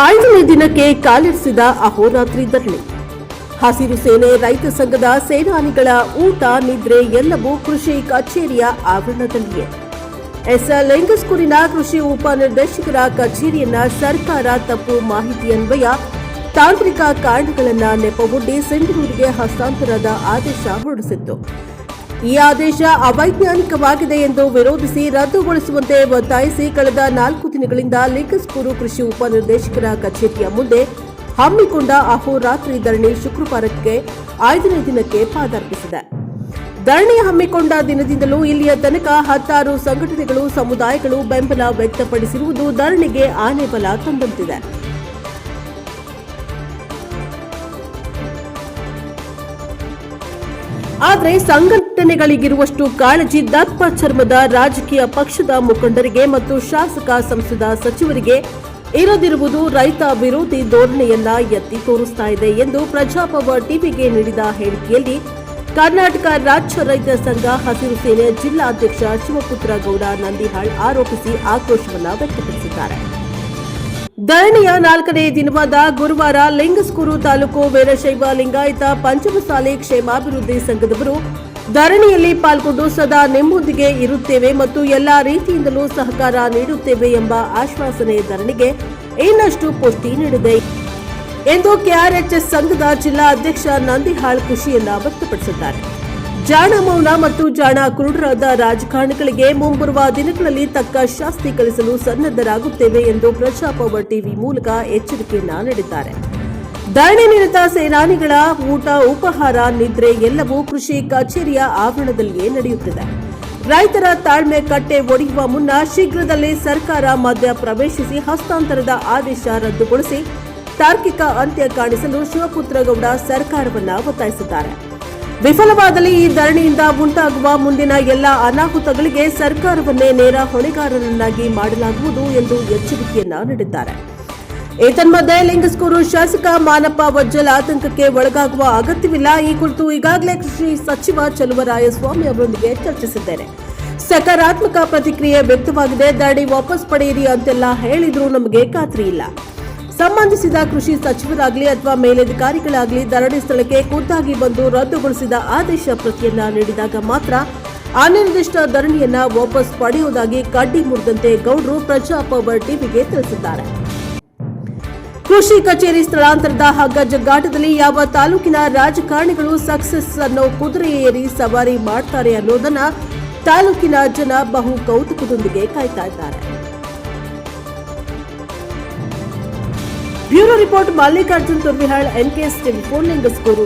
ಐದನೇ ದಿನಕ್ಕೆ ಕಾಲಿರಿಸಿದ ಅಹೋರಾತ್ರಿ ಧರಣಿ. ಹಸಿರು ಸೇನೆ ರೈತ ಸಂಘದ ಸೇನಾನಿಗಳ ಊಟ, ನಿದ್ರೆ ಎಲ್ಲವೂ ಕೃಷಿ ಕಚೇರಿಯ ಆವರಣದಲ್ಲಿಯೇ. ಎಸ್ ಲಿಂಗಸ್ಕೂರಿನ ಕೃಷಿ ಉಪನಿರ್ದೇಶಕರ ಕಚೇರಿಯನ್ನ ಸರ್ಕಾರ ತಪ್ಪು ಮಾಹಿತಿಯನ್ವಯ ತಾಂತ್ರಿಕ ಕಾರಣಗಳನ್ನ ನೆಪವೊಡ್ಡಿ ಸಿಂಧನೂರಿಗೆ ಹಸ್ತಾಂತರದ ಆದೇಶ ಹೊರಡಿಸಿತ್ತು. ಈ ಆದೇಶ ಅವೈಜ್ಞಾನಿಕವಾಗಿದೆ ಎಂದು ವಿರೋಧಿಸಿ ರದ್ದುಗೊಳಿಸುವಂತೆ ಒತ್ತಾಯಿಸಿ ಕಳೆದ ನಾಲ್ಕು ದಿನಗಳಿಂದ ಲಿಂಗಸ್ಕೂರು ಕೃಷಿ ಉಪನಿರ್ದೇಶಕರ ಕಚೇರಿಯ ಮುಂದೆ ಹಮ್ಮಿಕೊಂಡ ಅಹೋರಾತ್ರಿ ಧರಣಿ ಶುಕ್ರವಾರಕ್ಕೆ ಐದನೇ ದಿನಕ್ಕೆ ಪಾದಾರ್ಪಿಸಿದೆ. ಧರಣಿ ಹಮ್ಮಿಕೊಂಡ ದಿನದಿಂದಲೂ ಇಲ್ಲಿಯ ತನಕ ಹತ್ತಾರು ಸಂಘಟನೆಗಳು, ಸಮುದಾಯಗಳು ಬೆಂಬಲ ವ್ಯಕ್ತಪಡಿಸಿರುವುದು ಧರಣಿಗೆ ಆನೆ ಬಲ ತಂದಂತಿದೆ. ಆದರೆ ಸಂಘಟನೆಗಳಿಗಿರುವಷ್ಟು ಕಾಳಜಿ ಚರ್ಮದ ರಾಜಕೀಯ ಪಕ್ಷದ ಮುಖಂಡರಿಗೆ ಮತ್ತು ಶಾಸಕ ಸಂಸದ ಸಚಿವರಿಗೆ ಇರದಿರುವುದು ರೈತ ವಿರೋಧಿ ಧೋರಣೆಯನ್ನ ಎತ್ತಿ ತೋರಿಸ್ತಾ ಇದೆ ಎಂದು ಪ್ರಜಾಪವ ಟಿವಿಗೆ ನೀಡಿದ ಹೇಳಿಕೆಯಲ್ಲಿ ಕರ್ನಾಟಕ ರಾಜ್ಯ ರೈತ ಸಂಘ ಹಸಿರು ಸೇನೆ ಜಿಲ್ಲಾಧ್ಯಕ್ಷ ಶಿವಪುತ್ರ ಗೌಡ ನಂದಿಹಾಳ್ ಆರೋಪಿಸಿ ಆಕ್ರೋಶವನ್ನ ವ್ಯಕ್ತಪಡಿಸಿದ್ದಾರೆ. ಧರಣಿಯ ನಾಲ್ಕನೇ ದಿನವಾದ ಗುರುವಾರ ಲಿಂಗಸ್ಕೂರು ತಾಲೂಕು ವೀರಶೈವ ಲಿಂಗಾಯತ ಪಂಚಮಸಾಲಿ ಕ್ಷೇಮಾಭಿವೃದ್ಧಿ ಸಂಘದವರು ಧರಣಿಯಲ್ಲಿ ಪಾಲ್ಗೊಂಡು ಸದಾ ನಿಮ್ಮೊಂದಿಗೆ ಇರುತ್ತೇವೆ ಮತ್ತು ಎಲ್ಲ ರೀತಿಯಿಂದಲೂ ಸಹಕಾರ ನೀಡುತ್ತೇವೆ ಎಂಬ ಆಶ್ವಾಸನೆ ಧರಣಿಗೆ ಇನ್ನಷ್ಟು ಪುಷ್ಟಿ ನೀಡಿದೆ ಎಂದು ಕೆಆರ್ಎಚ್ಎಸ್ ಸಂಘದ ಜಿಲ್ಲಾ ಅಧ್ಯಕ್ಷ ನಂದಿಹಾಳ್ ಖುಷಿಯನ್ನ ವ್ಯಕ್ತಪಡಿಸಿದ್ದಾರೆ. ಜಾಣ ಮೌನ ಮತ್ತು ಜಾಣ ಕುರುಡರಾದ ರಾಜಕಾರಣಿಗಳಿಗೆ ಮುಂಬರುವ ದಿನಗಳಲ್ಲಿ ತಕ್ಕ ಶಾಸ್ತಿ ಕಲಿಸಲು ಸನ್ನದ್ಧರಾಗುತ್ತೇವೆ ಎಂದು ಪ್ರಜಾಪವರ್ ಟಿವಿ ಮೂಲಕ ಎಚ್ಚರಿಕೆಯನ್ನ ನೀಡಿದ್ದಾರೆ. ಧರಣಿ ನಿರತ ಸೇನಾನಿಗಳ ಊಟ, ಉಪಹಾರ, ನಿದ್ರೆ ಎಲ್ಲವೂ ಕೃಷಿ ಕಚೇರಿಯ ಆವರಣದಲ್ಲಿಯೇ ನಡೆಯುತ್ತಿದೆ. ರೈತರ ತಾಳ್ಮೆ ಕಟ್ಟೆ ಒಡೆಯುವ ಮುನ್ನ ಶೀಘ್ರದಲ್ಲೇ ಸರ್ಕಾರ ಮಧ್ಯ ಪ್ರವೇಶಿಸಿ ಹಸ್ತಾಂತರದ ಆದೇಶ ರದ್ದುಗೊಳಿಸಿ ತಾರ್ಕಿಕ ಅಂತ್ಯ ಕಾಣಿಸಲು ಶಿವಪುತ್ರಗೌಡ ಸರ್ಕಾರವನ್ನ ಒತ್ತಾಯಿಸಿದ್ದಾರೆ. ವಿಫಲವಾದಲ್ಲಿ ಈ ಧರಣಿಯಿಂದ ಉಂಟಾಗುವ ಮುಂದಿನ ಎಲ್ಲ ಅನಾಹುತಗಳಿಗೆ ಸರ್ಕಾರವನ್ನೇ ನೇರ ಹೊಣೆಗಾರರನ್ನಾಗಿ ಮಾಡಲಾಗುವುದು ಎಂದು ಎಚ್ಚರಿಕೆಯನ್ನ ನೀಡಿದ್ದಾರೆ. ಏತನ್ಮಧ್ಯೆ ಲಿಂಗಸ್ಕೂರು ಶಾಸಕ ಮಾನಪ್ಪ ವಜ್ಜಲ್ ಆತಂಕಕ್ಕೆ ಒಳಗಾಗುವ ಅಗತ್ಯವಿಲ್ಲ. ಈ ಕುರಿತು ಈಗಾಗಲೇ ಕೃಷಿ ಸಚಿವ ಚಲುವರಾಯಸ್ವಾಮಿ ಅವರೊಂದಿಗೆ ಚರ್ಚಿಸಿದ್ದೇನೆ. ಸಕಾರಾತ್ಮಕ ಪ್ರತಿಕ್ರಿಯೆ ವ್ಯಕ್ತವಾಗಿದೆ. ದಾಡಿ ವಾಪಸ್ ಪಡೆಯಿರಿ ಅಂತೆಲ್ಲ ಹೇಳಿದ್ರೂ ನಮಗೆ ಖಾತ್ರಿ ಇಲ್ಲ ಸಂಬಂಧಿಸಿದ ಕೃಷಿ ಸಚಿವರಾಗಲಿ ಅಥವಾ ಮೇಲಧಿಕಾರಿಗಳಾಗಲಿ ಧರಣಿ ಸ್ಥಳಕ್ಕೆ ಖುದ್ದಾಗಿ ಬಂದು ರದ್ದುಗೊಳಿಸಿದ ಆದೇಶ ಪ್ರತಿಯನ್ನ ನೀಡಿದಾಗ ಮಾತ್ರ ಅನಿರ್ದಿಷ್ಟ ಧರಣಿಯನ್ನ ವಾಪಸ್ ಪಡೆಯುವುದಾಗಿ ಕಡ್ಡಿ ಮುರಿದಂತೆ ಗೌಡ್ರು ಪ್ರಜಾಪವರ್ ಟಿವಿಗೆ ತಿಳಿಸಿದ್ದಾರೆ. ಕೃಷಿ ಕಚೇರಿ ಸ್ಥಳಾಂತರದ ಹಗ್ಗ ಜಗ್ಗಾಟದಲ್ಲಿ ಯಾವ ತಾಲೂಕಿನ ರಾಜಕಾರಣಿಗಳು ಸಕ್ಸಸ್ ಅನ್ನು ಕುದುರೆ ಏರಿ ಸವಾರಿ ಮಾಡ್ತಾರೆ ಅನ್ನೋದನ್ನ ತಾಲೂಕಿನ ಜನ ಬಹು ಕೌತುಕದೊಂದಿಗೆ ಕಾಯ್ತಾ ಇದ್ದಾರೆ. bureau report Mallikarjun Turvihal NKS TV phone Lingsugur